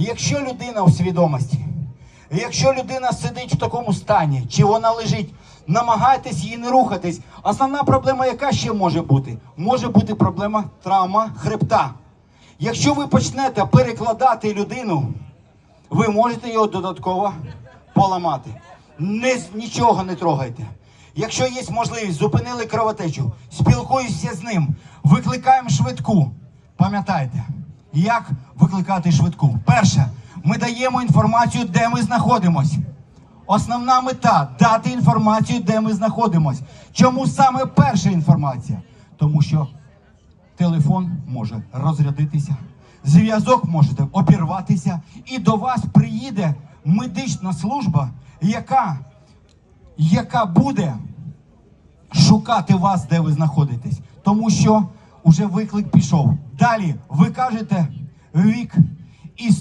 Якщо людина у свідомості, якщо людина сидить в такому стані, чи вона лежить, намагайтесь її не рухатись. Основна проблема, яка ще може бути? Може бути проблема травма хребта. Якщо ви почнете перекладати людину, ви можете його додатково поламати. Не, нічого не трогайте. Якщо є можливість, зупинили кровотечу, спілкуюся з ним, викликаємо швидку. Пам'ятайте, як викликати швидку? Перше, ми даємо інформацію, де ми знаходимось. Основна мета дати інформацію, де ми знаходимось. Чому саме перша інформація? Тому що телефон може розрядитися, зв'язок може обірватися, і до вас приїде медична служба, яка, яка буде шукати вас, де ви знаходитесь. Тому що вже виклик пішов. Далі ви кажете вік